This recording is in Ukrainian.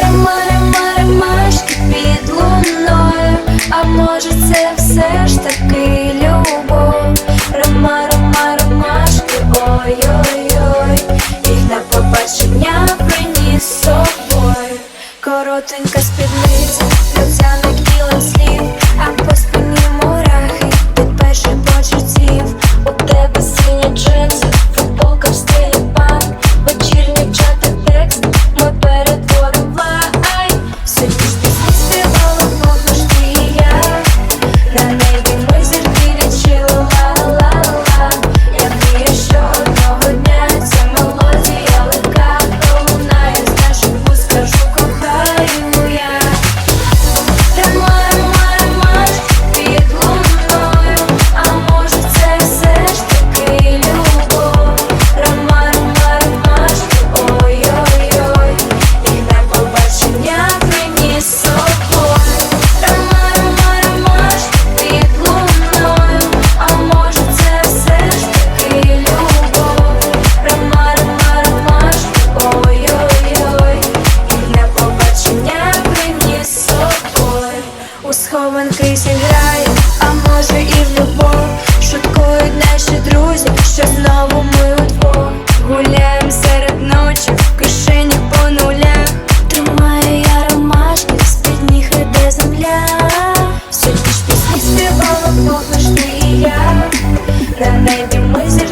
Рима, рима, римашки під луною, а може це все ж таки любов. Рима, рима, римашки, ой-ой-ой, їх на побачення приніс собою. Коротенька спідниця, скрізь грає, а може і в любов. Шуткують наші друзі, що знову ми удвох Гуляємо серед ночі, в кишені по нулях. Тримає я ромашки, з-під ніг іде земля. Всю ніч пісні співала, Бог наш ти і я. На небі ми зі